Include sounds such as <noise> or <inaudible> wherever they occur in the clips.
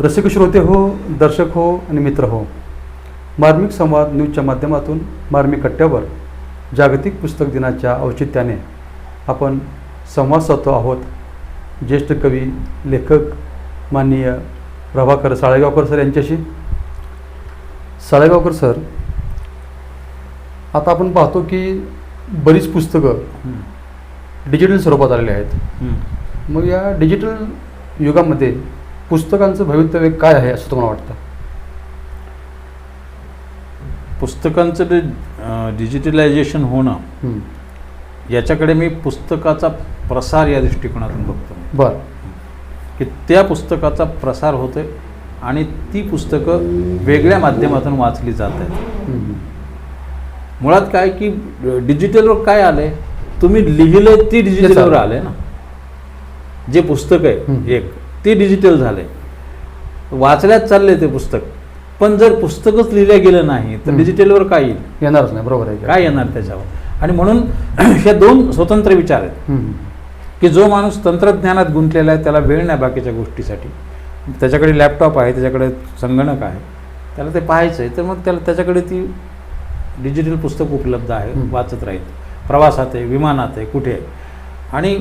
रसिक श्रोते हो दर्शक हो आणि मित्र हो. मार्मिक संवाद न्यूजच्या माध्यमातून मार्मिक कट्ट्यावर जागतिक पुस्तक दिनाच्या औचित्याने आपण संवाद साधतो आहोत. ज्येष्ठ कवी लेखक माननीय प्रभाकर साळेगावकर सर यांच्याशी. साळेगावकर सर आता आपण पाहतो की बरीच पुस्तकं डिजिटल स्वरूपात आलेली आहेत. मग या डिजिटल युगामध्ये पुस्तकांचं भवितव्य काय आहे असं तुम्हाला वाटतं पुस्तकांचं डि डिजिटलायझेशन होणं. याच्याकडे मी पुस्तकाचा प्रसार या दृष्टिकोनातून बघतो बरं की त्या पुस्तकाचा प्रसार होतोय आणि ती पुस्तकं वेगळ्या माध्यमातून वाचली जात आहेत. मुळात काय की डिजिटलवर काय आलंय तुम्ही लिहिलंय ती डिजिटलवर. आलंय ना जे पुस्तक आहे. एक ते डिजिटल झालंय. वाचल्यात चाललंय ते पुस्तक. पण जर पुस्तकच लिहिलं गेलं नाही तर. डिजिटलवर काय येईल? येणारच नाही बरोबर आहे? काय येणार त्याच्यावर? आणि म्हणून <clears throat> ह्या दोन स्वतंत्र विचार आहेत. हं, हं. की जो माणूस तंत्रज्ञानात गुंतलेला आहे त्याला वेळ नाही बाकीच्या गोष्टीसाठी. त्याच्याकडे लॅपटॉप आहे त्याच्याकडे संगणक आहे. त्याला ते पाहायचं आहे तर मग त्याला त्याच्याकडे ती डिजिटल पुस्तक उपलब्ध आहे हं. वाचत राहील. प्रवासात आहे विमानात आहे कुठे आहे. आणि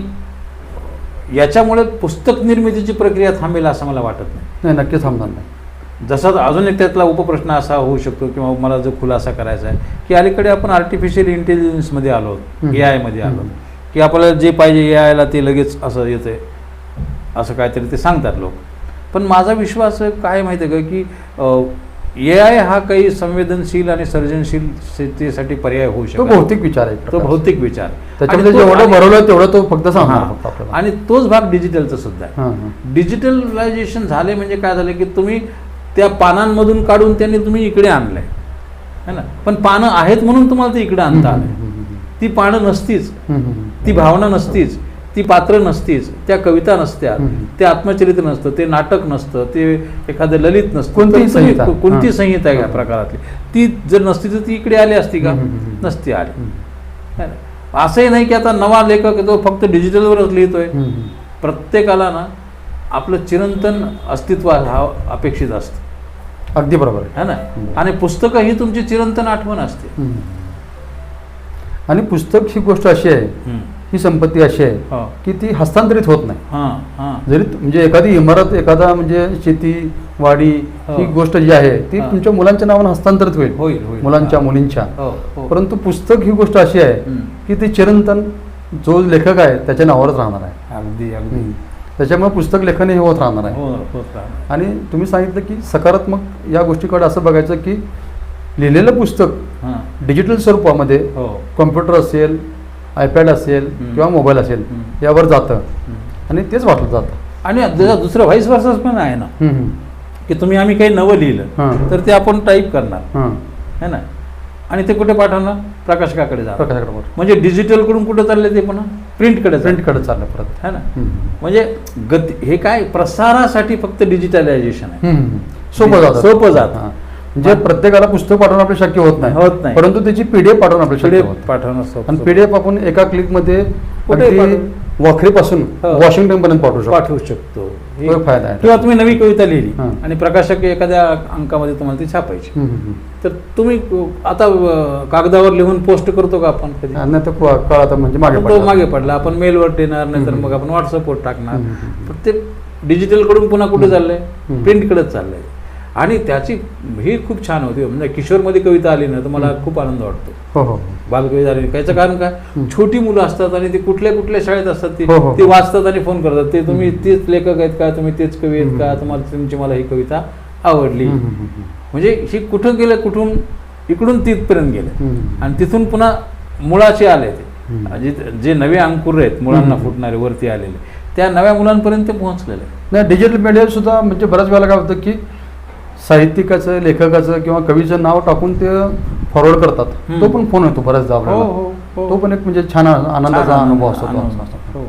याच्यामुळे पुस्तक निर्मितीची प्रक्रिया थांबेल असं मला वाटत नाही नाही नक्कीच थांबणार नाही जसा अजून एक त्यातला उपप्रश्न असा होऊ शकतो किंवा मला जो खुलासा करायचा आहे की अलीकडे आपण आर्टिफिशियल इंटेलिजन्समध्ये आलो. ए आयमध्ये आलो. की आपल्याला जे पाहिजे ए आयला ते लगेच असं येतं असं काहीतरी ते सांगतात लोक पण माझा विश्वास काय माहिती आहे का की ए आय हा काही संवेदनशील आणि सर्जनशीलतेसाठी पर्याय होऊ शकतो भौतिक विचार आहे तो. भौतिक विचार. त्याच्यामध्ये जेवढं भरवलं तेवढं तो फक्त सांगणार आणि तोच भाग डिजिटलचा सुद्धा आहे. डिजिटलायझेशन झाले म्हणजे काय झालं की तुम्ही त्या पानांमधून काढून त्यांनी तुम्ही इकडे आणलंय. है ना? पण पानं आहेत म्हणून तुम्हाला ते इकडे आणता हं, ती पानं नसतीच. ती भावना नसतीच. ती पात्र नसतीच त्या कविता नसत्या. ते आत्मचरित्र नसतं ते नाटक नसतं ते एखादं ललित नसतं तुम्ही- संहिता. कोणती. संहिता या. प्रकारातली ती जर नसती तर ती इकडे आली असती का. नसती आली? असंही नाही की आता नवा लेखक तो फक्त डिजिटलवरच लिहितोय. प्रत्येकाला ना आपलं चिरंतन अस्तित्व हा अपेक्षित असतं अगदी बरोबर आहे है ना. आणि पुस्तकं ही तुमची चिरंतन आठवण असते. आणि पुस्तक ही गोष्ट अशी आहे. ही संपत्ती अशी आहे हो. की ती हस्तांतरित होत नाही जरी म्हणजे एखादी इमारत एखादा म्हणजे शेती वाडी हो. ही गोष्ट जी आहे ती. तुमच्या मुलांच्या नावानं हस्तांतरित होईल मुलांच्या. मुलींच्या हो परंतु पुस्तक ही गोष्ट अशी आहे. की ती चिरंतन जो लेखक आहे त्याच्या नावावरच राहणार आहे अगदी अगदी हम्म. त्याच्यामुळे पुस्तक लेखन हे होत राहणार आहे हो. आणि तुम्ही सांगितलं की सकारात्मक या गोष्टीकडे असं बघायचं की लिहिलेलं पुस्तक. डिजिटल स्वरूपामध्ये हो कॉम्प्युटर असेल आयपॅड असेल. किंवा मोबाईल असेल. यावर जातं. आणि तेच वाटलं जातं आणि दुसरं- दुसरं व्हाईस वर्साच पण आहे ना. की तुम्ही आम्ही काही नवं लिहिलं. तर ते आपण टाईप करणार हां. है ना आणि ते कुठे पाठवणार प्रकाशकाकडे बघ. म्हणजे डिजिटलकडून कुठे चालले ते पुन्हा प्रिंटकडे प्रिंटकडे चाललं परत है ना. म्हणजे गती हे काय प्रसारासाठी फक्त डिजिटलायझेशन आहे. सोपं जातं सोपं जातं. म्हणजे प्रत्येकाला पुस्तक पाठवणं आपलं शक्य होत नाही होत नाही. परंतु त्याची पीडीएफ पाठवणं आपलं शक्य होतं पाठवणं आणि. पीडीएफ आपण एका क्लिकमध्ये कुठे अगदी पाठवू? वाखरीपासून हो. वॉशिंग्टन पर्यंत पाठवू शकतो पाठवू शकतो तो एक फायदा आहे किंवा तुम्ही नवी कविता लिहिली हां. आणि प्रकाशक एखाद्या अंकामध्ये तुम्हाला ती छापायची हम्म, हम्म, तर तुम्ही आता अं, कागदावर लिहून पोस्ट करतो का आपण कधी हम्म. नाही तर क- काळ आता म्हणजे मागे तो पडला. मागे पडला आपण मेलवर देणार नाहीतर. मग आपण व्हॉट्सअपवर टाकणार हम्म, हम्म. प्रत्येक डिजिटलकडून पुन्हा कुठे चाललंय हम्म. प्रिंटकडेच चाललंय आणि त्याची ही खूप छान होती म्हणजे किशोरमध्ये कविता आली ना तर मला. खूप आनंद वाटतो हो हो बालकविता आली याचं कारण काय. छोटी मुलं असतात आणि ती कुठल्या कुठल्या शाळेत असतात ती हो, ती. वाचतात आणि फोन करतात ते तुम्ही. तेच लेखक आहेत का तुम्ही तेच कवी आहेत का. तुम्हाला तुमची मला ही कविता आवडली. म्हणजे ही कुठं गेलं कुठून इकडून तिथपर्यंत गेलं. आणि तिथून पुन्हा मुळाशी आले ते हम्म. जे नवे अंकुर आहेत मुलांना हम्म. फुटणारे वरती आलेले त्या नव्या मुलांपर्यंत पोहोचलेले नाही डिजिटल मीडिया सुद्धा म्हणजे बऱ्याच वेळेला काय होतं की साहित्यिकाचं लेखकाचं किंवा कवीचं नाव टाकून ते फॉरवर्ड करतात. तो पण फोन येतो बऱ्याचदा हो आपल्याला हो हो तो पण एक म्हणजे छान आनंदाचा अनुभव असतो.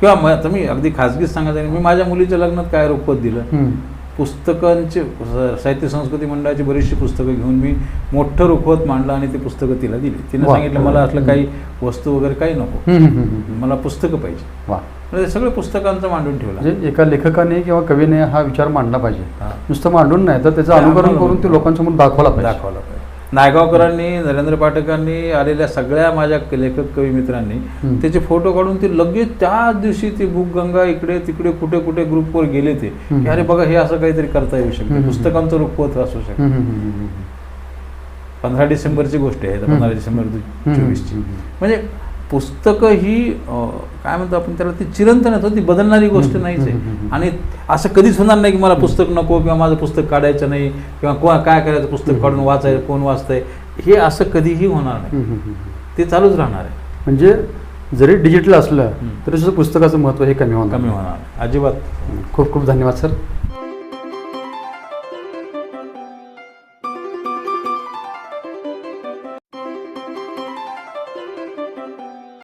किंवा मग तुम्ही अगदी खाजगीच सांगायचं मी माझ्या मुलीच्या लग्नात काय रोखवत दिलं. पुस्तकांचे साहित्य संस्कृती मंडळाची बरीचशी पुस्तकं घेऊन मी मोठं रुखवत मांडलं आणि ती पुस्तकं तिला दिली तिने. सांगितलं मला असलं. काही वस्तू वगैरे काही नको. मला पुस्तकं पाहिजे वा म्हणजे सगळे पुस्तकांचं मांडून ठेवलं म्हणजे एका लेखकाने किंवा कवीने हा विचार मांडला पाहिजे. नुसतं मांडून नाही तर त्याचं अनुकरण करून ते लोकांसमोर दाखवला पाहिजे दाखवला पाहिजे नायगावकरांनी नरेंद्र पाठकांनी आलेल्या सगळ्या माझ्या लेखक कवी मित्रांनी. त्याचे फोटो काढून ते लगेच त्याच दिवशी ती बुकगंगा इकडे तिकडे कुठे कुठे ग्रुपवर गेले ते. की अरे बघा हे असं काहीतरी करता येऊ शकतं. पुस्तकांचं रूपवत असू शकतं. पंधरा डिसेंबरची गोष्ट आहे. पंधरा डिसेंबर. चोवीसची. म्हणजे पुस्तकं ही काय म्हणतो आपण त्याला ती चिरंतन आहे, ती बदलणारी गोष्ट. नाहीच. आहे. आणि असं कधीच होणार नाही की मला पुस्तक नको किंवा माझं पुस्तक काढायचं नाही किंवा को काय करायचं पुस्तक. काढून वाचायचं कोण वाचतंय हे असं कधीही होणार नाही. ते चालूच राहणार आहे म्हणजे जरी डिजिटल असलं. तरी सुद्धा पुस्तकाचं महत्त्व हे कमी होणार कमी होणार. अजिबात खूप खूप धन्यवाद सर